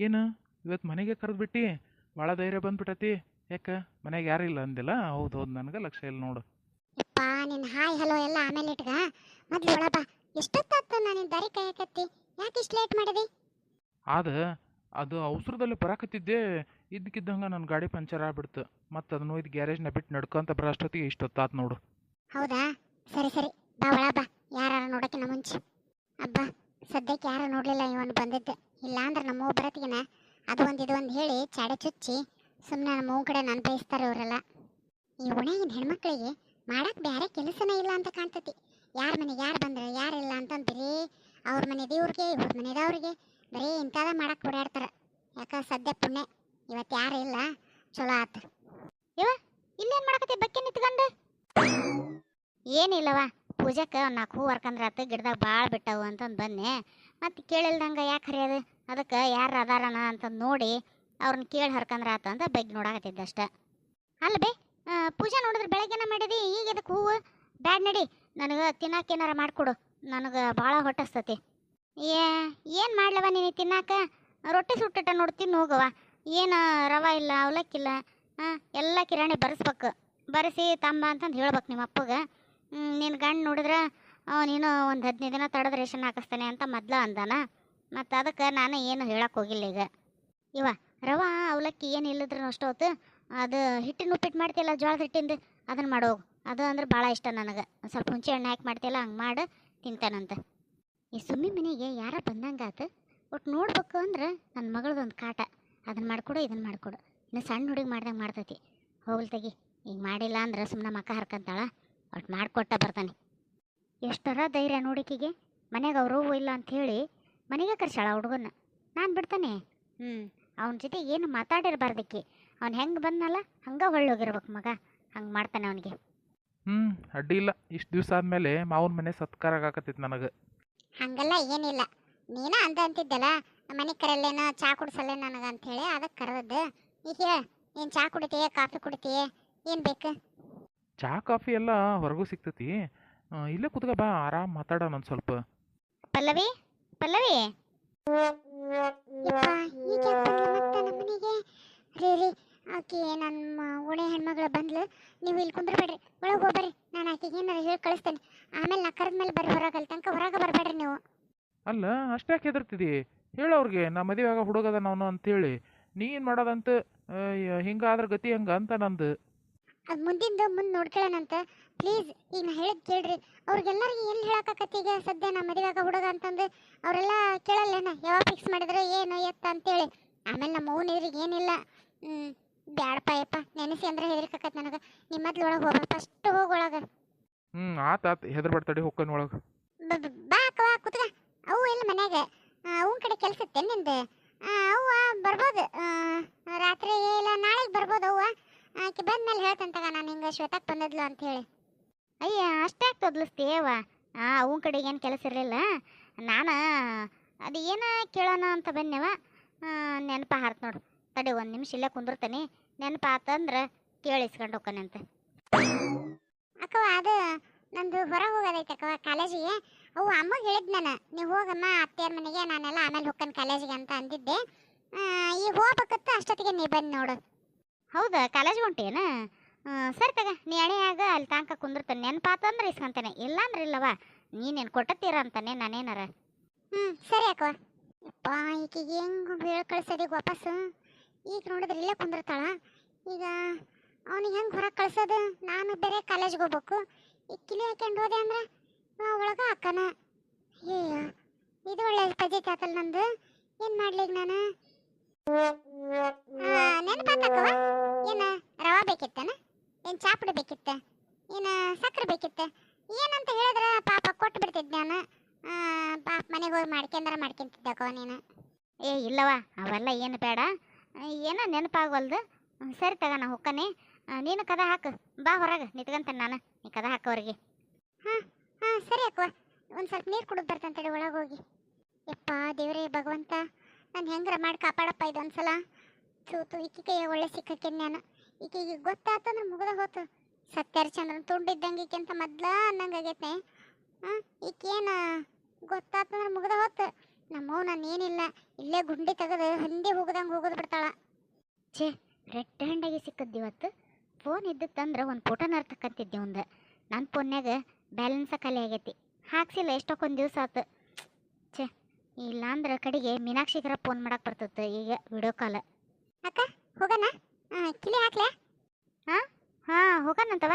ಏನು? ಇವತ್ತು ಮನೆಗೆ ಕರೆದ್ಬಿಟ್ಟು ಭಾಳ ಧೈರ್ಯ ಬಂದ್ಬಿಟ್ಟತಿ ಯಾಕೆ? ಮನೆಗೆ ಯಾರು ಇಲ್ಲ ಅಂದಿಲ್ಲ? ಹೌದು ಹೌದು ನನಗೆ ಲಕ್ಷ ಇಲ್ಲ ನೋಡು. ಯಪ್ಪ ನಿನ್ನ ಹಾಯ್ ಹಲೋ ಎಲ್ಲ ಆಮೇಲೆ ಇಟ್ಗ? ಮೊದ್ಲು ಎಷ್ಟೊತ್ತಾತು ನಾನು ದಾರಿ ಕಾಯಕತ್ತಿ? ಯಾಕೆ ಇಷ್ಟು ಲೇಟ್ ಮಾಡಿದಿ? ಆದ ಅದು ಅವಸರದಲ್ಲಿ ಬರಾಕತ್ತಿದ್ದೆ ಇದ್ದಕ್ಕಿದ್ದಂಗೆ ನನ್ನ ಗಾಡಿ ಪಂಚರ್ ಆಗ್ಬಿಡ್ತು. ಮತ್ತು ಅದನ್ನು ಒಯ್ದು ಗ್ಯಾರೇಜ್ನ ಬಿಟ್ಟು ನಡ್ಕೊಂತ ಬರೋಷ್ಟೊತ್ತಿಗೆ ಇಷ್ಟೊತ್ತಾತು ನೋಡು. ಹೌದಾ? ಸರಿ ಸರಿ. ಬಾ ಒಳ ಬಾ. ಯಾರು ನೋಡಕ್ಕಿನ ಮುಂಚೆ. ಅಬ್ಬಾ ಸದ್ಯಕ್ಕೆ ಯಾರು ನೋಡಲಿಲ್ಲ ಇವನು ಬಂದಿದ್ದೆ. ಇಲ್ಲ ಅಂದ್ರೆ ನಮ್ಮ ಬರತ್ತಿಗೆನ ಅದು ಒಂದು ಇದು ಒಂದು ಹೇಳಿ, ಚಾಡೆ ಚುಚ್ಚಿ ಸುಮ್ಮನೆ ನಮ್ಮ ಅವ್ವ ಕಡೆ ನಾನು ಬಯಸ್ತಾರೆ ಅವರೆಲ್ಲ. ಈ ಒಣಗಿನ ಹೆಣ್ಮಕ್ಳಿಗೆ ಮಾಡಕ್ಕೆ ಬೇರೆ ಕೆಲಸನೇ ಇಲ್ಲ ಅಂತ ಕಾಣ್ತತಿ. ಯಾರ ಮನೆಗೆ ಯಾರು ಬಂದ್ರೆ ಯಾರಿಲ್ಲ ಅಂತಂದು ಬರೀ ಅವ್ರ ಮನೆ ದೇವ್ರಿಗೆ, ಇವ್ರ ಮನೆ ದೇವ್ರಿಗೆ ಬರೀ ಇಂಥದ ಮಾಡಕ್ಕೆ ಓಡಾಡ್ತಾರೆ. ಯಾಕ ಸದ್ಯ ಪುಣ್ಯ? ಇವತ್ತು ಯಾರು ಇಲ್ಲ, ಚಲೋ ಆತು. ಇವ ಇಲ್ಲೇನು ಮಾಡಕತ್ತೆ ಬಕ್ಕೆ ನಿತ್ಕೊಂಡು? ಏನಿಲ್ಲವ ಪೂಜಕ್ಕೆ ನಾಲ್ಕು ಹೂ ವರ್ಕಂದ್ರೆ ಆತು ಗಿಡದಾಗ ಭಾಳ ಬಿಟ್ಟವು ಅಂತಂದು ಬನ್ನೆ. ಮತ್ತು ಕೇಳಿಲ್ದಂಗೆ ಯಾಕೆ ಹರಿಯೋದು? ಅದಕ್ಕೆ ಯಾರು ಅದಾರಣ ಅಂತ ನೋಡಿ ಅವ್ರನ್ನ ಕೇಳಿ ಹರ್ಕಂದ್ರೆ ಆತ ಅಂತ ಬೈಕ್ ನೋಡಾಕತ್ತಿದ್ದೆ ಅಷ್ಟೆ. ಅಲ್ಲ ಬೇ ಪೂಜೆ ನೋಡಿದ್ರೆ ಬೆಳಗ್ಗೆನ ಮಾಡಿದಿ? ಈಗ ಇದಕ್ಕೆ ಹೂವು? ಬ್ಯಾಡ್ ನಡಿ, ನನಗೆ ತಿನ್ನಕ್ಕೆ ಏನಾರ ಮಾಡಿಕೊಡು. ನನಗೆ ಭಾಳ ಹೊಟ್ಟಸ್ತತಿ ಏ, ಏನು ಮಾಡ್ಲವ ನೀನು ತಿನ್ನಾಕ? ರೊಟ್ಟಿ ಸುಟ್ಟಟ ನೋಡಿ ತಿನ್ನು ಹೋಗವ ಏನು ರವೆ ಇಲ್ಲ ಅವಲಕ್ಕಿಲ್ಲ ಹಾಂ ಎಲ್ಲ ಕಿರಾಣಿ ಬರೆಸ್ಬೇಕು. ಬರೆಸಿ ತಂಬ ಅಂತಂದು ಹೇಳ್ಬೇಕು ನಿಮ್ಮ ಅಪ್ಪಗೆ. ನಿನ್ನ ಗಂಡು ನೋಡಿದ್ರೆ ನೀನು ಒಂದು ಹದಿನೈದು ದಿನ ತಡದ ರೇಷನ್ ಹಾಕಿಸ್ತಾನೆ ಅಂತ ಮೊದ್ಲು ಅಂದಾನ. ಮತ್ತು ಅದಕ್ಕೆ ನಾನು ಏನು ಹೇಳಕ್ಕೆ ಹೋಗಿಲ್ಲ ಈಗ. ಇವ, ರವ, ಅವಲಕ್ಕಿ ಏನು ಇಲ್ಲದ್ರೂ ಅಷ್ಟೊತ್ತು ಅದು ಹಿಟ್ಟಿನ ಉಪ್ಪಿಟ್ಟು ಮಾಡ್ತಿಲ್ಲ ಜೋಳದ ಹಿಟ್ಟಿಂದು ಅದನ್ನು ಮಾಡೋ ಅದು ಅಂದ್ರೆ ಭಾಳ ಇಷ್ಟ ನನಗೆ. ಸ್ವಲ್ಪ ಹುಂಚೆ ಹಣ್ಣು ಹಾಕಿ ಮಾಡ್ತಿಲ್ಲ ಹಂಗೆ ಮಾಡಿ, ತಿಂತಾನಂತ. ಈ ಸುಮ್ಮಿ ಮನೆಗೆ ಯಾರ ಬಂದಂಗಾತು ಒಟ್ಟು ನೋಡ್ಬೇಕು ಅಂದ್ರೆ ನನ್ನ ಮಗಳದೊಂದು ಕಾಟ. ಅದನ್ನು ಮಾಡಿಕೊಡು ಇದನ್ನು ಮಾಡಿಕೊಡು. ಇನ್ನು ಸಣ್ಣ ಹುಡುಗಿ ಮಾಡ್ದಂಗೆ ಮಾಡ್ತೈತಿ. ಹೋಗ್ಲಿ ತೆಗಿ. ಈಗ ಮಾಡಿಲ್ಲ ಅಂದ್ರೆ ಸುಮ್ಮನೆ ಮಕ್ಕ ಹರ್ಕಂತಾಳ. ಒಟ್ಟು ಮಾಡಿಕೊಟ್ಟ ಬರ್ತಾನೆ. ಎಷ್ಟರ ಧೈರ್ಯ ನೋಡಿಕಿಗೆ. ಮನೆಗೆ ಅವರು ಇಲ್ಲ ಅಂತ ಹೇಳಿ ಮನೆಗೆ ಕರ್ಸಾಳ ಹುಡುಗನ ನಾನು ಬಿಡ್ತಾನೆ. ಹ್ಞೂ ಅವನ ಜೊತೆ ಏನು ಮಾತಾಡಿರ್ಬಾರ್ದಕ್ಕೆ. ಅವ್ನು ಹೆಂಗೆ ಬಂದನಲ್ಲ ಹಂಗೆ ಹೊಳ್ಳೋಗಿರ್ಬೇಕು ಮಗ. ಹಂಗೆ ಮಾಡ್ತಾನೆ ಅವನಿಗೆ. ಹ್ಞೂ ಅಡ್ಡಿ ಇಲ್ಲ. ಇಷ್ಟು ದಿವಸ ಆದಮೇಲೆ ಮಾವನ ಮನೆ ಸತ್ಕಾರ ಆಗಕತ್ತೈತಿ ನನಗೆ. ಹಂಗೆಲ್ಲ ಏನಿಲ್ಲ. ನೀನ ಅಂತ ಅಂತಿದ್ದಲ್ಲ ಮನೆ ಕರೆಯಲ್ಲೇನೋ ಚಾ ಕುಡಿಸಲ್ಲ ನನಗೆ ಅಂಥೇಳಿ ಅದಕ್ಕೆ ಕರೆದದ್ದು. ಈಗ ಹೇಳ ಏನು ಚಾ ಕುಡಿತೀಯ ಕಾಫಿ ಕುಡಿತೀಯ ಏನು ಬೇಕು? ಚಾ ಕಾಫಿ ಎಲ್ಲ ಹೊರಗೂ ಸಿಗ್ತೈತಿ. ಆ, ಇಲ್ಲೇ ಕುತ್ಕ ಬಾ ಆರಾಮ್ ಮಾತಾಡೋಣ ಒಂದು ಸ್ವಲ್ಪ. ಪಲ್ಲವಿ? ಪಲ್ಲವಿ? ಯಪ್ಪ, ಈಗ ಮತ್ತೆ ನಮ್ಮ ಮನೆಗೆ? ರೀ ರೀ ಆಕೆ ನನ್ನ ಓಣೆ ಹೆಣ್ಮಗಳು ಬಂದ್ಲು. ನೀವು ಇಲ್ಲಿ ಕುಂದ್ರಬೇಡ್ರಿ. ಒಳಗೆ ಹೋಗ್ಬರ್ರಿ. ನಾನು ಆಕೆಗೆ ಏನಾರು ಹೇಳಿ ಕಳಿಸ್ತೇನೆ. ಆಮೇಲೆ ನಾ ಕರೆದ ಮೇಲೆ ಬರ್ರಿ ಹೊರಗೆ ತನಕ ಹೊರಗೆ ಬರಬೇಡ್ರಿ ನೀವು. ಅಲ್ಲ ಅಷ್ಟ್ಯಾಕೆ ಹೆದರ್ತಿದಿ? ಹೇಳವ್ರಿಗೆ ನಾ ಮದುವೆ ಆಗ ಹುಡುಗದ ನಾನು ಅಂತೇಳಿ. ನೀನು ಮಾಡೋದಂತ ಹಿಂಗಾದ್ರ ಗತಿ ಹಂಗ ಅಂತ ನಂದು. ಅದು ಮುಂದಿಂದು ಮುಂದೆ ನೋಡ್ಕೊಳ್ಳೋಣಂತ. ಪ್ಲೀಸ್ ಈಗ ನಾ ಹೇಳಿದ್ ಕೇಳ್ರಿ. ಅವ್ರಿಗೆಲ್ಲರಿಗೂ ಎಲ್ಲಿ ಹೇಳಕ್ಕಾಕತ್ತಿ ಈಗ ಸದ್ಯ ನಮ್ಮ ಮದುವೆಯಾಗ ಹುಡುಗ ಅಂತಂದು ಅವರೆಲ್ಲ ಕೇಳಲ್ಲೇನ? ಯಾವಾಗ ಫಿಕ್ಸ್ ಮಾಡಿದ್ರೆ ಏನು ಎತ್ತ ಅಂತೇಳಿ. ಆಮೇಲೆ ನಮ್ಮ ಅವ್ನ ಎದುರಿಗೆ ಏನಿಲ್ಲ. ಬ್ಯಾಡಪ್ಪ ಯಪ್ಪ ನೆನೆಸಿ ಅಂದ್ರೆ ಹೆದರಿಕಾಕತ್ ನನಗೆ. ನಿಮ್ಮ ಮೊದ್ಲು ಒಳಗೆ ಹೋಗ ಫಸ್ಟ್ ಹೋಗಿ ಒಳಗೆ. ಹ್ಞೂ ಆತ ಆತ ಹೆದರ್ ಬರ್ತಡಿ ಹೊಕ್ಕನ್ ಒಳಗೆ. ಬಾ ಅಕ್ಕ ಅಕ್ಕವ ಕುತ್ಕ. ಅವು ಇಲ್ಲ ಮನ್ಯಾಗ? ಅವನ ಕಡೆ ಕೆಲಸ ಇತ್ತೆ ನಿಂದು? ಅವ್ವ ಬರ್ಬೋದು. ರಾತ್ರಿ ಇಲ್ಲ ನಾಳೆಗೆ ಬರ್ಬೋದು ಅವ್ವ. ಆಕೆ ಬಂದ್ಮೇಲೆ ಹೇಳ್ತಂತಾಗ ತಗ, ನಾನು ಹಿಂಗೆ ಶ್ವೇತಕ್ಕೆ ಬಂದದ್ಲು ಅಂತ ಹೇಳಿ. ಅಯ್ಯ, ಅಷ್ಟೇ ತೊದ್ಲಿಸ್ತೀಯವ ಆ, ಅವನ ಕಡೆಗೆ ಏನು ಕೆಲಸ ಇರಲಿಲ್ಲ? ನಾನು, ಅದು ಏನ ಕೇಳೋಣ ಅಂತ ಬನ್ಯವ ನೆನಪ ಹಾರ್ತ್ ನೋಡು. ತಡಿ ಒಂದು ನಿಮಿಷ ಇಲ್ಲೇ ಕುಂದಿರ್ತೇನೆ. ನೆನಪ ಆತಂದ್ರೆ ಕೇಳಿಸ್ಕೊಂಡು ಅಂತ. ಅಕ್ಕವ ಅದು ನಂದು ಹೊರಗೆ ಹೋಗೋದೈತೆ ಅಕ್ಕವ ಕಾಲೇಜಿಗೆ. ಅವು ಅಮ್ಮಗೆ ಹೇಳಿದ್ ನಾನು. ನೀವು ಹೋಗಮ್ಮ ಅತ್ತೆಯರ ಮನೆಗೆ, ನಾನೆಲ್ಲ ಆಮೇಲೆ ಹೋಗ್ತಾನೆ ಕಾಲೇಜಿಗೆ ಅಂತ ಅಂದಿದ್ದೆ. ಈಗ ಹೋಗ್ಬೇಕತ್ತ ಅಷ್ಟೊತ್ತಿಗೆ ನೀ ಬಂದು ನೋಡು. ಹೌದಾ? ಕಾಲೇಜ್ ಹೊಂಟೇನ ಸರಿ ತಗ, ನೀ ಅಣಿಯಾಗ ಅಲ್ಲಿ ತನಕ ಕುಂದಿರ್ತಾನೆ ನೆನಪಾತಂದ್ರೆ ಇಸ್ಕೊಂತಾನೆ ಇಲ್ಲಾಂದ್ರೆ ಇಲ್ಲವ ನೀನೇನು ಕೊಟ್ಟತ್ತೀರ ಅಂತಾನೆ ನಾನೇನಾರ. ಹ್ಞೂ ಸರಿ ಅಕ್ಕ ಯಪ್ಪ, ಈಕಿಗೆ ಹೆಂಗೆ ಹೇಳಿ ಕಳ್ಸೋದೀಗ ವಾಪಸ್ಸು? ಈಗ ನೋಡಿದ್ರೆ ಇಲ್ಲೇ ಕುಂದಿರ್ತಾಳ? ಈಗ ಅವನಿಗೆ ಹೆಂಗೆ ಹೊರಗೆ ಕಳ್ಸೋದು? ನಾನು ಬೇರೆ ಕಾಲೇಜ್ಗೆ ಹೋಗ್ಬೇಕು. ಈ ಕಿಲಿ ಹಾಕೊಂಡು ಹೋದೆ ಅಂದ್ರೆ ಒಳಗ ಅಕ್ಕನ. ಅಯ್ಯಯ್ಯ, ಇದು ಒಳ್ಳೆ ಪದ್ಧತಿ ಆತಲ್ಲ ನಂದು. ಏನು ಮಾಡ್ಲಿ ಈಗ ನಾನು ನೆನಪಾತಕ್ಕವ ಏನು ರವಾ ಬೇಕಿತ್ತನ ಏನು ಚಾಪುಡಿ ಬೇಕಿತ್ತ ಏನು ಸಕ್ಕರೆ ಬೇಕಿತ್ತ ಏನಂತ ಹೇಳಿದ್ರೆ ಪಾಪ ಕೊಟ್ಟು ಬಿಡ್ತಿದ್ದೆ ನಾನು ಆ, ಪಾಪ ಮನೆಗೆ ಹೋಗಿ ಮಾಡ್ಕೊಂಡ್ರ ಮಾಡ್ಕೊಂತಿದ್ದಕ್ಕವ ನೀನು ಏ ಇಲ್ಲವ ಅವೆಲ್ಲ ಏನು ಬೇಡ ಆ, ಏನೋ ನೆನಪಾಗವಲ್ದು ಸರಿ ತಗ, ನಾ ಹೊಕ್ಕನೆ. ನೀನು ಕದ ಹಾಕು. ಬಾ ಹೊರಗೆ, ನಿತ್ಕಂತೇನೆ ನಾನು. ನೀ ಕದ ಹಾಕೋರಿಗೆ ಹಾಂ ಹಾಂ ಸರಿ ಅಕ್ಕ. ಒಂದು ಸ್ವಲ್ಪ ನೀರು ಕುಡಿದು ಬರ್ತಂತ ತಡಿ ಒಳಗೆ ಹೋಗಿ. ಯಪ್ಪ, ದೇವರೇ, ಭಗವಂತ. ನಾನು ಹೆಂಗ್ರ ಮಾಡಿ ಕಾಪಾಡಪ್ಪ ಇದೊಂದ್ಸಲ? ಸೂತು ಈಕಿ ಕೈಯ ಒಳ್ಳೆ ಸಿಕ್ಕಕ್ಕೆ ನಾನು? ಈಕಿಗೆ ಗೊತ್ತಾತಂದ್ರೆ ಮುಗಿದ ಹೋತು. ಸತ್ಯಹರಿಚಂದ್ರನ್ ತುಂಡಿದ್ದಂಗೆ ಈಕೆ ಅಂತ ಮೊದ್ಲ ಅನ್ನಂಗೆ ಆಗೈತೆ ಹಾಂ ಈಕೇನು ಗೊತ್ತಾತಂದ್ರೆ ಮುಗಿದ ಹೋತು. ನಮ್ಮವ್ ನಾನು ಏನಿಲ್ಲ ಇಲ್ಲೇ ಗುಂಡಿ ತೆಗೆದು ಹಂದಿ ಹೋಗದಂಗೆ ಹೋಗೋದು ಬಿಡ್ತಾಳ. ಛೇ ರೆಡ್ ಹ್ಯಾಂಡಾಗಿ ಸಿಕ್ಕದ್ದು ಇವತ್ತು. ಫೋನ್ ಇದ್ದತ್ತಂದ್ರೆ ಒಂದು ಫೋಟೋನ ತಕ್ಕಂತಿದ್ದೆ ಒಂದು. ನನ್ನ ಫೋನ್ಯಾಗ ಬ್ಯಾಲೆನ್ಸ ಖಾಲಿ ಆಗೈತಿ. ಹಾಕ್ಸಿಲ್ಲ, ಎಷ್ಟೊಕ್ಕೊಂದು ದಿವಸ ಆತು. ಛೇ, ಇಲ್ಲಾಂದ್ರೆ ಕಡೆಗೆ ಮೀನಾಕ್ಷಿಗರ ಫೋನ್ ಮಾಡಕ್ಕೆ ಬರ್ತೈತೆ ಈಗ ವಿಡಿಯೋ ಕಾಲ್ ಅಕ್ಕ, ಹೋಗೋಣ? ಕಿಲಿ ಹಾಕ್ಲೆ? ಹಾಂ ಹಾಂ, ಹೋಗೋಣಂತವ.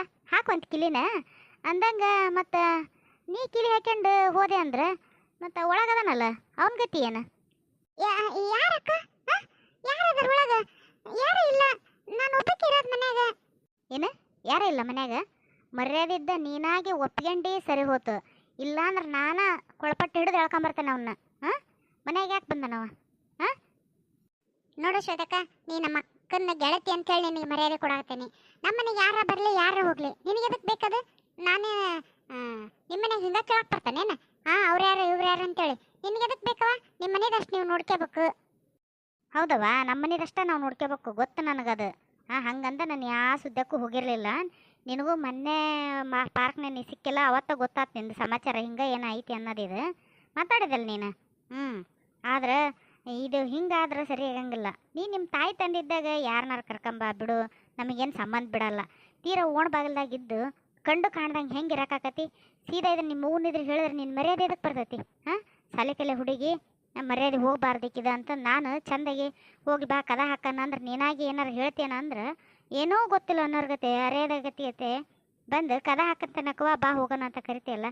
ಅಂತ ಕಿಲಿನ. ಅಂದಂಗ ಮತ್ತು ನೀ ಕಿಲಿ ಹಾಕ್ಯಂಡು ಹೋದೆ ಅಂದ್ರೆ ಮತ್ತು ಒಳಗದನಲ್ಲ, ಅವನ ಗತಿ ಏನು? ಯಾರಕ್ಕ? ಯಾರದಾರ ಒಳಗ? ಯಾರು ಇಲ್ಲ. ನಾನು ಒಬ್ಬಕ್ಕೆ ಇರೋದು ಮನ್ಯಾಗ. ಏನು? ಯಾರು ಇಲ್ಲ ಮನ್ಯಾಗ? ಮರ್ಯಾದಿದ್ದ ನೀನಾಗೆ ಒಪ್ಕೊಂಡಿ ಸರಿ ಹೋತು. ಇಲ್ಲಾಂದ್ರೆ ನಾನ ಕೊಳಪಟ್ಟು ಹಿಡಿದು ಹೇಳ್ಕೊಂಬರ್ತೇನೆ ಅವನ್ನ ಹಾಂ? ಮನ್ಯಾಗ ಯಾಕೆ ಬಂದನವ ಹಾಂ? ನೋಡು ಶ್ವೇತಕ್ಕ, ನೀ ನಮ್ಮ ಅಕ್ಕನ ಗೆಳತಿ ಅಂತೇಳಿ ನಿನಗೆ ಮರ್ಯಾದೆ ಕೊಡಾಕತ್ತೀನಿ. ನಮ್ಮನೆಗೆ ಯಾರ ಬರಲಿ, ಯಾರ ಹೋಗಲಿ? ನಿನಗೆ ಎದಕ್ಕೆ ಬೇಕದು? ನಾನೇ ನಿಮ್ಮನೆಗೆ ಹಿಂಗ ಕೇಳಕ್ಕೆ ಬರ್ತಾನೇನ? ಹಾಂ ಅವ್ರು ಯಾರು ಇವ್ರು ಯಾರು ಅಂತೇಳಿ ನಿನಗೆ ಎದಕ್ಕೆ ಬೇಕವ ನಿಮ್ಮ ಮನೆದಷ್ಟು ನೀವು ನೋಡ್ಕೋಬೇಕು. ಹೌದವ ನಮ್ಮ ಮನೆದಷ್ಟ ನಾವು ನೋಡ್ಕೋಬೇಕು. ಗೊತ್ತು ನನಗದು. ಹಾಂ ಹಂಗಂದ ನಾನು ಯಾವ ಸುದ್ದಕ್ಕೂ ಹೋಗಿರಲಿಲ್ಲ. ನಿನಗೂ ಮೊನ್ನೆ ಮಾ ಪಾರ್ಕ್ನ ನೀ ಸಿಕ್ಕಿಲ್ಲ ಅವತ್ತ ಗೊತ್ತಾತ್ ನಿಂದು ಸಮಾಚಾರ ಹಿಂಗೆ ಏನೋ ಐತಿ ಅನ್ನೋದಿದು ಮಾತಾಡಿದಲ್ಲ ನೀನು? ಹ್ಞೂ ಆದ್ರೆ ಇದು ಹಿಂಗಾದ್ರೆ ಸರಿ ಆಗಂಗಿಲ್ಲ. ನೀ ನಿಮ್ಮ ತಾಯಿ ತಂದಿದ್ದಾಗ ಯಾರನ್ನಾರು ಕರ್ಕೊಂಬ ಬಿಡು. ನಮಗೇನು ಸಂಬಂಧ ಬಿಡಲ್ಲ. ತೀರಾ ಓಣ್ ಬಾಗಿಲ್ದಾಗಿದ್ದು ಕಂಡು ಕಾಣ್ದಂಗೆ ಹೆಂಗೆ ಇರೋಕ್ಕಾಕತಿ ಸೀದಾ ಇದ್ರೆ ನಿಮ್ಮ ಊನಿದ್ರೆ ಹೇಳಿದ್ರೆ ನಿನ್ನ ಮರ್ಯಾದೆ ಎದಕ್ಕೆ ಬರ್ತೈತಿ? ಹಾಂ? ಸಾಲಿಕಲೆ ಹುಡುಗಿ ನಮ್ಮ ಮರ್ಯಾದೆ ಹೋಗ್ಬಾರ್ದಿಕ್ಕಿದ ಅಂತ ನಾನು ಚಂದಾಗಿ ಹೋಗಿ ಬಾ, ಕದ ಹಾಕನ ಅಂದ್ರೆ ನೀನಾಗಿ ಏನಾರು ಹೇಳ್ತೇನಂದ್ರೆ ಏನೋ ಗೊತ್ತಿಲ್ಲ ಅನ್ನೋರ್ಗತೆ ಐತೆ ಬಂದು ಕದ ಹಾಕಂತ ನಕವ ಬಾ ಹೋಗೋಣ ಅಂತ ಕರಿತೀಯಲ್ಲ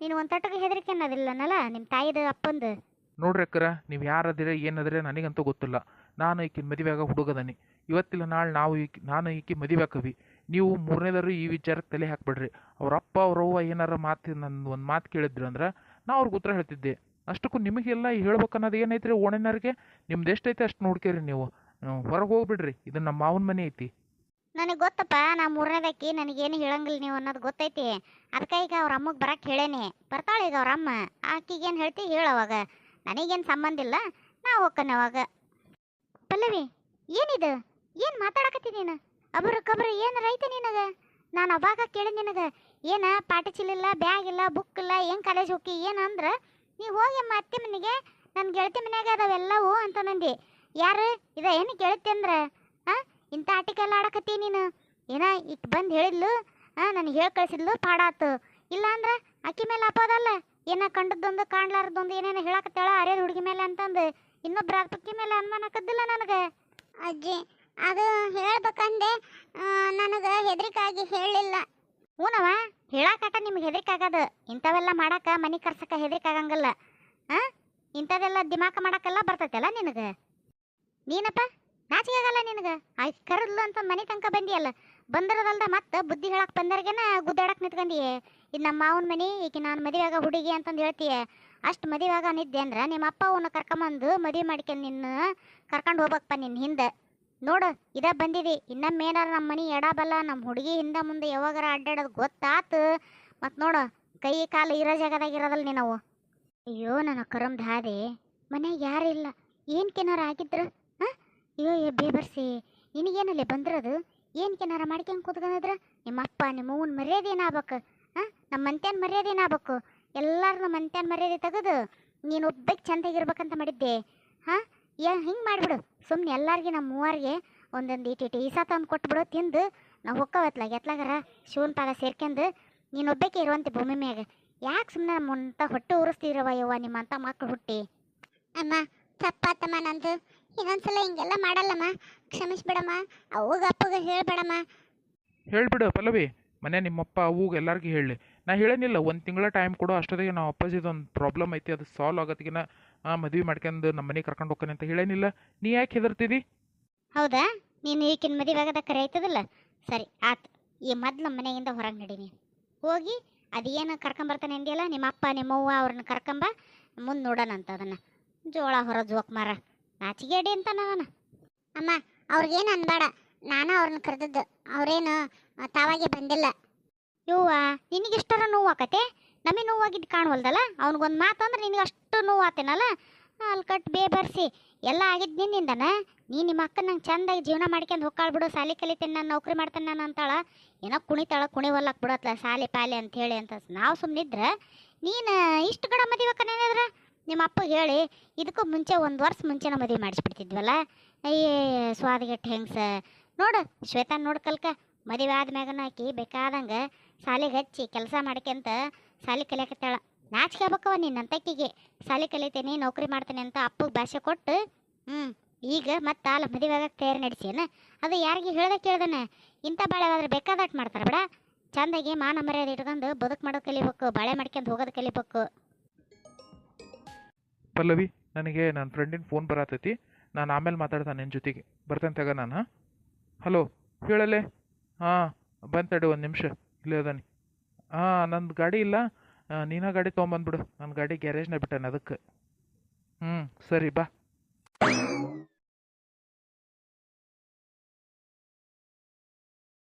ನೀನು ಒಂದು ತಟ್ಟಿಗೆ ಹೆದರಿಕೆ ಅನ್ನೋದಿಲ್ಲನಲ್ಲ ನಿಮ್ಮ ತಾಯಿದು ಅಪ್ಪಂದು? ನೋಡ್ರಿ ಅಕ್ಕರ, ನೀವು ಯಾರದಿರ ಏನದಿರ ನನಗಂತೂ ಗೊತ್ತಿಲ್ಲ. ನಾನು ಈಕಿನ ಮದುವೆಯಾಗ ಹುಡುಗದನಿ. ಇವತ್ತಿಲ್ಲ ನಾಳೆ ನಾವು ಈಕಿ, ನಾನು ಈಕಿ ಮದುವೆ ಆಕವಿ ನೀವು ಮೂರನೇದಾರು ಈ ವಿಚಾರಕ್ಕೆ ತಲೆ ಹಾಕ್ಬಿಡ್ರಿ. ಅವ್ರ ಅಪ್ಪ ಅವ್ರವ್ವ ಏನಾರ ಮಾತು ನನ್ನ ಒಂದು ಮಾತು ಕೇಳಿದ್ರು ಅಂದ್ರೆ ನಾ ಅವ್ರಿಗೆ ಉತ್ತರ ಹೇಳ್ತಿದ್ದೆ. ಅಷ್ಟಕ್ಕೂ ನಿಮಗೆಲ್ಲ ಹೇಳ್ಬೇಕು ಅನ್ನೋದು ಏನೈತ್ರಿ ಓಣೆನವ್ರಿಗೆ? ನಿಮ್ದು ಎಷ್ಟೈತೆ ಅಷ್ಟು ನೋಡ್ಕೇರಿ ನೀವು. ಹೊರಗೆ ಹೋಗ್ಬಿಡ್ರಿ, ಇದು ನಮ್ಮ ಮಾವನ ಮನೆ ಐತಿ. ನನಗೆ ಗೊತ್ತಪ್ಪ ನಾ ಮೂರನೇದಕ್ಕಿ ನನಗೇನು ಹೇಳಂಗಿಲ್ಲ ನೀವು ಅನ್ನೋದು ಗೊತ್ತೈತಿ. ಅದಕ್ಕೆ ಈಗ ಅವ್ರ ಅಮ್ಮಗೆ ಬರಕ್ಕೆ ಹೇಳೇನಿ. ಬರ್ತಾಳೆ ಈಗ ಅವ್ರ ಅಮ್ಮ. ಆಕಿಗೇನು ಹೇಳ್ತಿ ಹೇಳವಾಗ ನನಗೇನು ಸಂಬಂಧ ಇಲ್ಲ ನಾ ಹೋಗ್ಕನೆ ಅವಾಗ. ಪಲ್ಲವಿ, ಏನಿದು? ಏನು ಮಾತಾಡಕತ್ತಿ ನೀನು? ಅಬ್ರ ಕಬ್ರ ಏನು ರೈತ ನಿನಗ? ನಾನು ಅವಾಗ ಕೇಳಿ ನಿನಗ, ಏನ ಪಾಟಿ ಚೀಲಿಲ್ಲ ಬ್ಯಾಗ್ ಇಲ್ಲ ಬುಕ್ ಇಲ್ಲ, ಏನು ಕಾಲೇಜ್ ಹೋಗಿ ಏನು ನೀ ಹೋಗಿ ಅಮ್ಮ ಅತ್ತೆ ಮನೆಗೆ ನನ್ನ ಗೆಳತಿ ಮನೆಯಾಗ ಅದಾವೆಲ್ಲವು ಅಂತ ನಂದಿ. ಯಾರು? ಇದ ಏನು ಗೆಳತಿ ಅಂದ್ರೆ? ಹಾಂ ಇಂಥ ಆಟಿಕೆಲ್ಲ ಆಡಕತ್ತಿ ನೀನು? ಏನ ಈಗ ಬಂದು ಹೇಳಿದ್ಲು? ಹಾಂ ನನಗೆ ಹೇಳಿ ಕಳಿಸಿದ್ಲು ಪಾಡಾತು ಇಲ್ಲ ಅಂದ್ರೆ ಅಕ್ಕಿ ಮೇಲೆ ಅಪ್ಪದಲ್ಲ ಏನ ಕಂಡದ್ದೊಂದು, ಕಾಣ್ಲಾರ್ದೊಂದು ಏನೇನು ಹೇಳಕತ್ತಾಳ ಅರೇದ ಹುಡುಗಿ ಮೇಲೆ ಅಂತಂದು? ಇನ್ನೊಬ್ರ ಅಕ್ಕಿ ಮೇಲೆ ಅನುಮಾನ ಹಾಕದ್ದಿಲ್ಲ ನನಗೆ? ಅಜ್ಜಿ, ಅದು ಹೇಳ್ಬೇಕಂದೆ ನನಗೆ ಹೆದರಿಕಾಗಿ ಹೇಳಲಿಲ್ಲ ಹ್ಞೂನವ ಹೇಳಾಕಟ ನಿಮ್ಗೆ ಹೆದರಿಕೆ ಆಗದು ಇಂಥವೆಲ್ಲ ಮಾಡಾಕ, ಮನೆ ಕರ್ಸಕ ಹೆದರಿಕಾಗಂಗಲ್ಲ. ಹಾಂ ಇಂಥದೆಲ್ಲ ದಿಮಾಕ ಮಾಡಕ್ಕೆಲ್ಲ ಬರ್ತೈತಲ್ಲ ನಿನಗೆ? ನೀನಪ್ಪ ನಾಚಿಗೆ ಆಗಲ್ಲ ನಿನಗೆ? ಆಯ್ತು ಕರದ್ಲು ಅಂತ ಮನೆ ತನಕ ಬಂದಿಯಲ್ಲ. ಬಂದಿರೋದಲ್ದ ಮತ್ತೆ ಬುದ್ಧಿ ಹೇಳಕ್ ಬಂದರ್ಗೆನ ಗುದ್ದಾಡಕ್ ನಿಂತ್ಕೊಂಡಿಯೆ ಇದು ನಮ್ಮ ಮಾವನ ಮನೆ ಈಗ ನಾನು ಆಗ ಹುಡುಗಿ ಅಂತಂದು ಹೇಳ್ತೀಯ. ಅಷ್ಟು ಮದುವೆಯಾಗ ನಿದ್ದೆ ಅಂದ್ರೆ ನಿಮ್ಮ ಅಪ್ಪ ಅವನ್ನ ಕರ್ಕೊಂಬಂದು ಮದುವೆ ಮಾಡ್ಕೊಂಡು ನಿನ್ನ ಕರ್ಕೊಂಡು ಹೋಗ್ಬೇಕಪ್ಪ ನಿನ್ನ ಹಿಂದೆ. ನೋಡು, ಇದ ಬಂದಿದೆ. ಇನ್ನೊಮ್ಮೆ ಏನಾರ ನಮ್ಮ ಮನೆ ಎಡಬಲ್ಲ, ನಮ್ಮ ಹುಡುಗಿ ಹಿಂದೆ ಮುಂದೆ ಯಾವಾಗಾರ ಅಡ್ಡಾಡೋದು ಗೊತ್ತಾತು. ಮತ್ತು ನೋಡು, ಕೈ ಕಾಲು ಇರೋ ಜಾಗದಾಗ ಇರೋದಲ್ಲ ನೀನವು ಅಯ್ಯೋ, ನನ್ನ ಕರಮ್ದು ಹಾದೆ ಮನ್ಯಾಗ ಯಾರಿಲ್ಲ ಏನು ಕೆನಾರ ಆಗಿದ್ರು? ಹಾಂ? ಅಯ್ಯೋ, ಏ ಬೇಬರ್ಸಿ ನಿನಗೇನಲ್ಲಿ ಬಂದಿರೋದು? ಏನು ಕೆನಾರ ಮಾಡ್ಕೊಂಡು ಕೂತ್ಕೊಂಡಿದ್ರೆ ನಿಮ್ಮ ಅಪ್ಪ ನಿಮ್ಮ ಮರ್ಯಾದೆ ಏನಾಗ್ಬೇಕು? ಹಾಂ? ನಮ್ಮ ಮಂತ್ಯಾನ ಮರ್ಯಾದೆ ಏನಾಗ್ಬೇಕು? ಎಲ್ಲರೂ ನಮ್ಮ ಮಂತ್ಯಾನ ಮರ್ಯಾದೆ ತೆಗೆದು, ನೀನು ಒಬ್ಬಕ್ಕೆ ಚಂದಾಗಿರ್ಬೇಕಂತ ಮಾಡಿದ್ದೆ. ಹಾಂ? ಯಾ ಹಿಂಗೆ ಮಾಡಿಬಿಡು? ಸುಮ್ಮನೆ ಎಲ್ಲರಿಗೆ ನಮ್ಮ ಮೂವರಿಗೆ ಒಂದೊಂದು ಇಟ್ಟಿಟ್ಟು ಈಸ ತಂದು ಕೊಟ್ಬಿಡು ತಿಂದು ನಾವು ಹೊಕ್ಕವತ್ಲಾಗ ಎತ್ಲಾಗಾರ ಶಿವನ ಪಾಗ ಸೇರ್ಕೊಂಡು ನೀನೊಬ್ಬಕ್ಕೆ ಇರುವಂತೆ ಭೂಮಿ ಮ್ಯಾಗ. ಯಾಕೆ ಸುಮ್ಮನೆ ನಮ್ಮಂತ ಹೊಟ್ಟೆ ಉರಿಸ್ತೀರವ ಯವ್ವ ನಿಮ್ಮಂಥ ಮಕ್ಕಳು ಹುಟ್ಟಿ? ಅಮ್ಮ ತಪ್ಪಾತಮ್ಮ ನಂದು. ಇನ್ನೊಂದ್ಸಲ ಹಿಂಗೆಲ್ಲ ಮಾಡಲ್ಲಮ್ಮ. ಕ್ಷಮಿಸ್ಬಿಡಮ್ಮ. ಅವಾಗ ಅಪ್ಪಗ ಹೇಳ್ಬೇಡಮ್ಮ. ಹೇಳ್ಬಿಡು ಪಲ್ಲವಿ. ಮನೆ ನಿಮ್ಮಪ್ಪ ಅವ್ಗೆ ಎಲ್ಲರಿಗೂ ಹೇಳಿ. ನಾ ಹೇಳೇನಿಲ್ಲ ಒಂದು ತಿಂಗಳ ಟೈಮ್ ಕೊಡು ಅಷ್ಟೊತ್ತಿಗೆ ನಾವು ಅಪ್ಪಾಜಿದೊಂದು ಪ್ರಾಬ್ಲಮ್ ಐತಿ ಅದು ಸಾಲ್ವ್ ಆಗೋತ್ತಿಗಿನ ಮದುವೆ ಮಾಡ್ಕೊಂಡು ನಮ್ಮ ಮನೆಗೆ ಕರ್ಕೊಂಡು ಹೋಗ್ತಾನೆ ಅಂತ ಹೇಳೇನಿಲ್ಲ. ನೀ ಯಾಕೆ ಹೆದರ್ತಿದಿ? ಹೌದಾ? ನೀನು ಈಕಿನ ಮದುವೆ ಆಗದ ಕರೆ ಆಯ್ತದಲ್ಲ? ಸರಿ, ಆತ್. ಈ ಮೊದ್ಲು ನಮ್ಮ ಮನೆಯಿಂದ ಹೊರಗೆ ನಡೀನಿ ಹೋಗಿ, ಅದೇನು ಕರ್ಕೊಂಬರ್ತಾನೆ ಅಂದಿಯಲ್ಲ, ನಿಮ್ಮ ಅಪ್ಪ, ನಿಮ್ಮ ಅವ್ವ ಅವ್ರನ್ನ ಕರ್ಕೊಂಬ, ಮುಂದೆ ನೋಡೋಣ ಅಂತ ಅದನ್ನು. ಜೋಳ ಹೊರ ಜೋಕ್ ಮಾರ. ನಾಚಿಗೇಡಿ ಅಂತ ನಾನು. ಅಮ್ಮ, ಅವ್ರಿಗೇನು ಅನ್ಬೇಡ. ನಾನು ಅವ್ರನ್ನ ಕರೆದದ್ದು. ಅವರೇನು ತಾವಾಗೆ ಬಂದಿಲ್ಲ. ಇವ್ವ ನಿನಗಿಷ್ಟರ ನೋವು ಆಕತೆ? ನಮಗೆ ನೋವಾಗಿದ್ದು ಕಾಣುವಲ್ದಲ್ಲ? ಅವ್ನಿಗೊಂದು ಮಾತು ಅಂದ್ರೆ ನಿನಗೆ ಅಷ್ಟು ನೋವು ಆತೇನಲ್ಲ ಅಲ್ಲಿ ಕಟ್ ಬೇಬರ್ಸಿ. ಎಲ್ಲ ಆಗಿದ್ದು ನಿನ್ನಿಂದನ? ನೀ ನಿಮ್ಮ ಅಕ್ಕ ನಂಗೆ ಚಂದಾಗಿ ಜೀವನ ಮಾಡ್ಕೊಂಡು ಬಿಡು ಸಾಲಿ ಕಲಿತೇನೆ ನಾನು, ನೌಕರಿ ಮಾಡ್ತೇನೆ ನಾನು ಅಂತಾಳ. ಏನೋ ಕುಣಿತಾಳ ಕುಣಿವಲ್ಲಕ್ ಬಿಡತ್ಲ, ಸಾಲಿ ಪಾಲಿ ಅಂತ ಹೇಳಿ ಅಂತ ನಾವು ಸುಮ್ಮನಿದ್ರೆ ನೀನು ಇಷ್ಟು ಕಡೆ ಮದುವೆ ಕನೇನಿದ್ರ ನಿಮ್ಮ ಅಪ್ಪ ಹೇಳಿ, ಇದಕ್ಕೂ ಮುಂಚೆ ಒಂದು ವರ್ಷ ಮುಂಚೆನ ಮದುವೆ ಮಾಡಿಸ್ಬಿಡ್ತಿದ್ವಲ್ಲ? ಅಯ್ಯೇ ಹೆಂಗೆ ಹೆಂಗ್ಸ? ನೋಡು, ಶ್ವೇತಾ ನೋಡು ಕಲ್ಕ. ಮದುವೆ ಆದ್ಮ್ಯಾಗನ ಆಕಿ ಬೇಕಾದಂಗೆ ಸಾಲಿಗೆ ಹಚ್ಚಿ ಕೆಲಸ ಮಾಡ್ಕೊಂತ ಸಾಲಿ ಕಲಿಯಕತ್ತಾಳ. ನಾಚಿಕೆ ಆಗ್ಬೇಕವ ನಿನ್ನಂತಕ್ಕಿಗೆ ಸಾಲಿ ಕಲಿತೇನೆ, ನೌಕರಿ ಮಾಡ್ತೇನೆ ಅಂತ ಅಪ್ಪಗೆ ಭಾಷೆ ಕೊಟ್ಟು ಹ್ಞೂ ಈಗ ಮತ್ತೆ ಅಲ್ಲ ಮದುವೆ ಆಗಕ್ಕೆ ತಯಾರಿ ನಡೆಸೇನ ಅದು ಯಾರಿಗೆ ಹೇಳ್ದೆ ಕೇಳ್ದನ? ಇಂಥ ಬಾಳೆ ಆದ್ರೆ ಬೇಕಾದಟ್ಟು ಮಾಡ್ತಾರೆ ಬಿಡ. ಚಂದಾಗಿ ಮಾನ ಮರ್ಯಾದೆ ಇಟ್ಕೊಂಡು ಬದುಕು ಮಾಡೋದು ಕಲಿಬೇಕು, ಬಾಳೆ ಮಾಡ್ಕೊಂಡು ಹೋಗೋದು ಕಲಿಬೇಕು. ಪಲ್ಲವಿ, ನನಗೆ ನನ್ನ ಫ್ರೆಂಡಿನ ಫೋನ್ ಬರತೈತಿ. ನಾನು ಆಮೇಲೆ ಮಾತಾಡ್ತಾನೆ ನಿನ್ನ ಜೊತೆಗೆ. ಬರ್ತೇನೆ ತಗ ನಾನು? ಹಲೋ ಹೇಳಲೆ? ಹಾಂ ಬಂತಡಿ ತಡಿ ಒಂದು ನಿಮಿಷ. ಇಲ್ಲೇ ಅದಾನಿ. ಹಾಂ, ನಂದು ಗಾಡಿ ಇಲ್ಲ. ನೀನ ಗಾಡಿ ತೊಗೊಂಬಂದ್ಬಿಡು. ನನ್ನ ಗಾಡಿ ಗ್ಯಾರೇಜ್ನ ಬಿಟ್ಟಾನೆ ಅದಕ್ಕೆ. ಹ್ಞೂ ಸರಿ ಬಾ.